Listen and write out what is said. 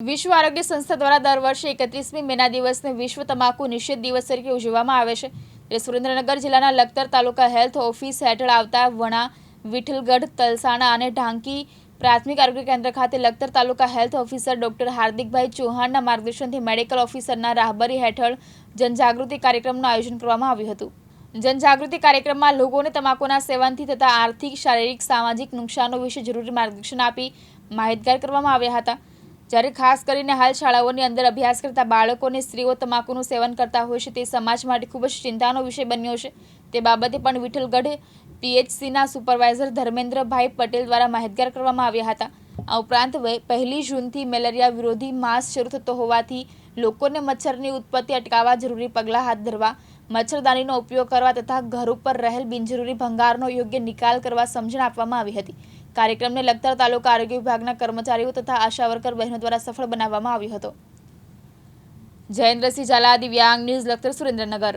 વિશ્વ આરોગ્ય સંસ્થા દ્વારા દર વર્ષે એકત્રીસમી મેના દિવસને વિશ્વ તમાકુ નિષેધ દિવસ તરીકે ઉજવવામાં આવે છે. ત્યારે સુરેન્દ્રનગર જિલ્લાના લખતર તાલુકા હેલ્થ ઓફિસ હેઠળ આવતા વણા, વિઠ્ઠલગઢ, તલસાણા અને ઢાંકી પ્રાથમિક આરોગ્ય કેન્દ્ર ખાતે Lakhtar taluka health officer doctor હાર્દિકભાઈ ચૌહાણના માર્ગદર્શનથી મેડિકલ ઓફિસરના રાહબરી હેઠળ જનજાગૃતિ કાર્યક્રમનું આયોજન કરવામાં આવ્યું હતું. જનજાગૃતિ કાર્યક્રમમાં લોકોને તમાકુના સેવનથી થતા આર્થિક, શારીરિક, સામાજિક નુકસાનો વિશે જરૂરી માર્ગદર્શન આપી માહિતગાર કરવામાં આવ્યા હતા. જ્યારે ખાસ કરીને હાલ શાળાઓની અંદર અભ્યાસ કરતા બાળકો અને સ્ત્રીઓ તમાકુનું સેવન કરતા હોય છે, તે સમાજ માટે ખૂબ જ ચિંતાનો વિષય બન્યો છે. તે બાબતે પણ વિઠ્ઠલગઢ પીએચસીના સુપરવાઇઝર ધર્મેન્દ્રભાઈ પટેલ દ્વારા માહિતગાર કરવામાં આવ્યા હતા. આ ઉપરાંત પહેલી જૂનથી મેલેરિયા વિરોધી માસ શરૂ થતો હોવાથી લોકોને મચ્છરની ઉત્પત્તિ અટકાવવા જરૂરી પગલાં હાથ ધરવા, મચ્છરદાનીનો ઉપયોગ કરવા તથા ઘર ઉપર રહેલ બિનજરૂરી ભંગારનો યોગ્ય નિકાલ કરવા સમજણ આપવામાં આવી હતી. કાર્યક્રમને લખતર તાલુકા આરોગ્ય વિભાગના કર્મચારીઓ તથા આશા વર્કર બહેનો દ્વારા સફળ બનાવવામાં આવ્યો હતો. જયેન્દ્રસિંહ ઝાલા, દિવ્યાંગ ન્યૂઝ, લખતર સુરેન્દ્રનગર.